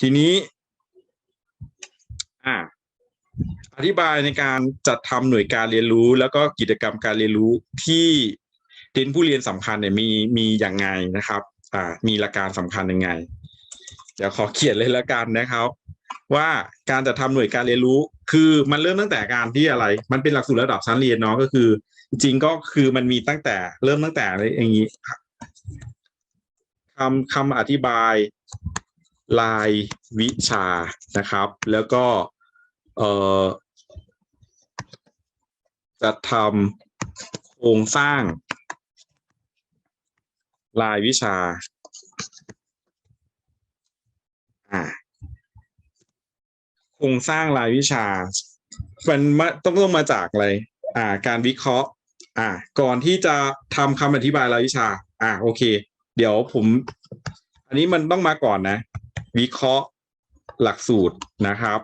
ทีนี้ อ่า อธิบายในการจัดทำหน่วยการเรียนรู้ แล้วก็กิจกรรมการเรียนรู้ที่เน้นผู้เรียนสำคัญเนี่ยมีมีอย่างไงนะครับ อ่า มีหลักการสำคัญยังไง เดี๋ยวขอเขียนเลยละกันนะครับ ว่าการจัดทำหน่วยการเรียนรู้ คือมันเริ่มตั้งแต่การที่อะไร มันเป็นหลักสูตรระดับชั้นเรียนเนาะก็คือ จริงก็คือมันมีตั้งแต่เริ่มตั้งแต่อะไรอย่างนี้คำคำอธิบาย รายวิชานะครับ แล้วก็เอ่อจะทำโครงสร้างรายวิชาอ่าโครงสร้างรายวิชา มันมาต้องต้องมาจากอะไร อ่า การวิเคราะห์ อ่า ก่อนที่จะทำคำอธิบายรายวิชา อ่า โอเค เดี๋ยวผม อันนี้มันต้องมาก่อนนะ วิเคราะห์หลักสูตรนะครับ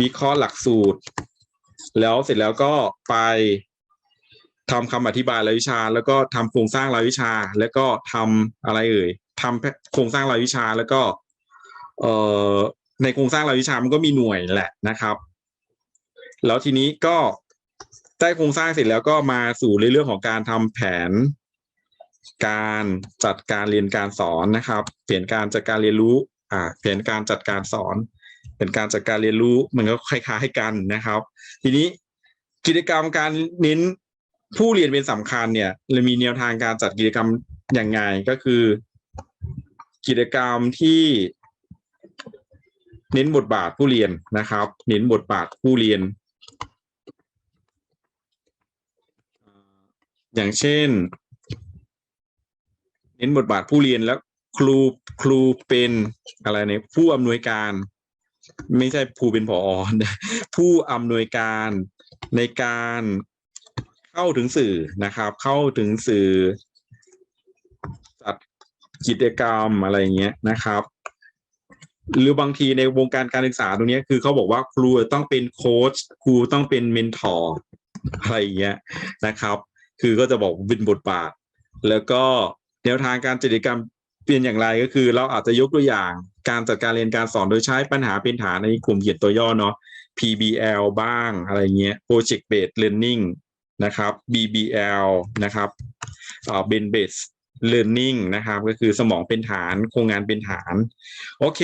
วิเคราะห์หลักสูตร แล้วเสร็จแล้วก็ไปทำคำอธิบายรายวิชา แล้วก็ทำโครงสร้างรายวิชา แล้วก็ทำอะไรเอ่ยทำโครงสร้างรายวิชาแล้วก็ เอ่อในโครงสร้างรายวิชามันก็มีหน่วยแหละนะครับ แล้วทีนี้ก็ได้โครงสร้างเสร็จแล้วก็มาสู่ในเรื่องของการทำแผนการจัดการเรียนการสอนนะครับ เปลี่ยนการจัดการเรียนรู้ อ่าเปลี่ยนการจัดการสอนเป็นการจัดการเรียนรู้มันก็คล้ายๆกันนะครับ ทีนี้กิจกรรมการเน้นผู้เรียนเป็นสำคัญเนี่ยเรามีแนวทางการจัดกิจกรรมอย่างไงก็คือ กิจกรรมที่เน้นบทบาทผู้เรียนนะครับ เน้นบทบาทผู้เรียน อย่างเช่น เน้นบทบาทผู้เรียนแล้ว ครูครูเป็นอะไรเนี่ยผู้อำนวยการ ไม่ใช่ผู้เป็นผอผู้อำนวยการในการเข้าถึงสื่อนะครับ เข้าถึงสื่อจัดกิจกรรมอะไรเงี้ยนะครับ หรือบางทีในวงการการศึกษาตรงนี้คือเขาบอกว่าครูต้องเป็นโค้ชครูต้องเป็นเมนทอร์อะไรเงี้ยนะครับ คือก็จะบอกเป็นบทบาท แล้วก็แนวทางการจัดกิจกรรม เปลี่ยนอย่างไรก็คือเราอาจจะยกตัวอย่างการจัดการเรียนการสอนโดยใช้ปัญหาเป็นฐานในกลุ่มเขียนตัวย่อเนาะ PBL บ้างอะไรเงี้ย Project Based Learning นะครับ BBL นะครับอ่า Ben Based Learning นะครับ ก็คือสมองเป็นฐานโครงงานเป็นฐาน โอเค